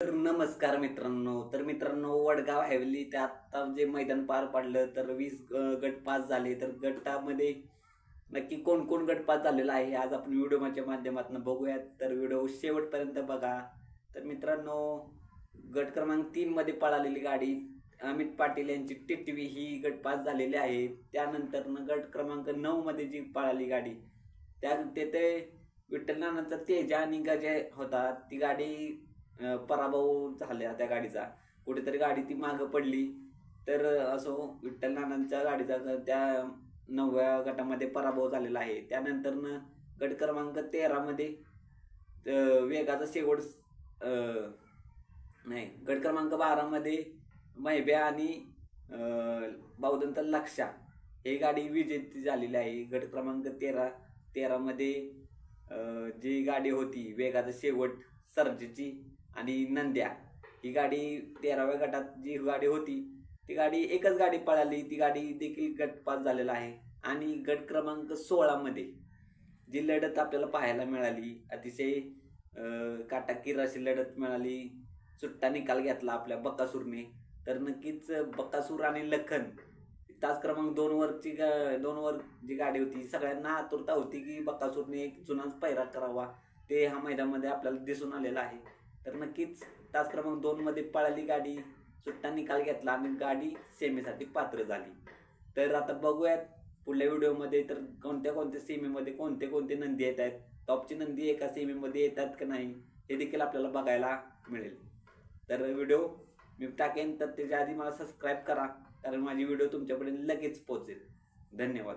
तर नमस्कार मित्रांनो तर मित्रांनो वडगाव हॅवली ते आत्ता जे मैदान पार पाडलं तर वीस गट पास झाले. तर गटामध्ये नक्की कोण कोण गट पास झालेला आहे आज आपण व्हिडिओच्या माध्यमातून बघूयात. तर व्हिडिओ शेवटपर्यंत बघा. तर मित्रांनो गट क्रमांक तीनमध्ये पळालेली गाडी अमित पाटील यांची टिटवी ही गट पास झालेली आहे. त्यानंतर गट क्रमांक नऊमध्ये जी पळाली गाडी त्या तेथे विठ्ठल तेजा आणि गजय होता. ती गाडी पराभव झाला त्या गाडीचा. कुठेतरी गाडी ती मागं पडली. तर असो विठ्ठल नानांच्या गाडीचा त्या नवव्या गटामध्ये पराभव झालेला आहे. त्यानंतर गट क्रमांक तेरामध्ये वेगाचा शेवट नाही गट क्रमांक बारामध्ये मैब्या आणि अं, बावदंत लक्षा ही गाडी विजेती झालेली आहे. गट क्रमांक तेरा तेरामध्ये जी गाडी होती वेगाचा शेवट सर्जेची आणि नंद्या. ही गाडी तेराव्या गटात जी गाडी होती ती गाडी एकच गाडी पळाली. ती गाडी देखील गट पास झालेला आहे. आणि गट क्रमांक सोळामध्ये जी लढत आपल्याला पाहायला मिळाली अतिशय काटाकीर अशी लढत मिळाली. सुट्टा निकाल घेतला आपल्या बकासूरने. तर नक्कीच बकासूर आणि लखन तास क्रमांक दोन वरची गा- दोन वर जी गाडी होती सगळ्यांना आतुरता होती की बकासूरने एक जुनाच पैरा करावा. ते ह्या मैदानामध्ये आपल्याला दिसून आलेलं आहे. तर नक्कीच तास क्रमांक दोन मध्ये पळाली गाडी सुट्टा निकाल घेतला आणि गाडी सेमीसाठी पात्र झाली. तर आता बघूयात पुढल्या व्हिडिओमध्ये तर कोणत्या कोणत्या सेमीमध्ये कोणते कोणते नंदी येत आहेत? टॉपची नंदी एका सेमीमध्ये येतात का नाही? हे देखील आपल्याला बघायला मिळेल. तर व्हिडिओ मी टाकेन तर त्याच्या आधी मला सबस्क्राईब करा कारण माझी व्हिडिओ तुमच्यापर्यंत लगेच पोहोचेल. धन्यवाद.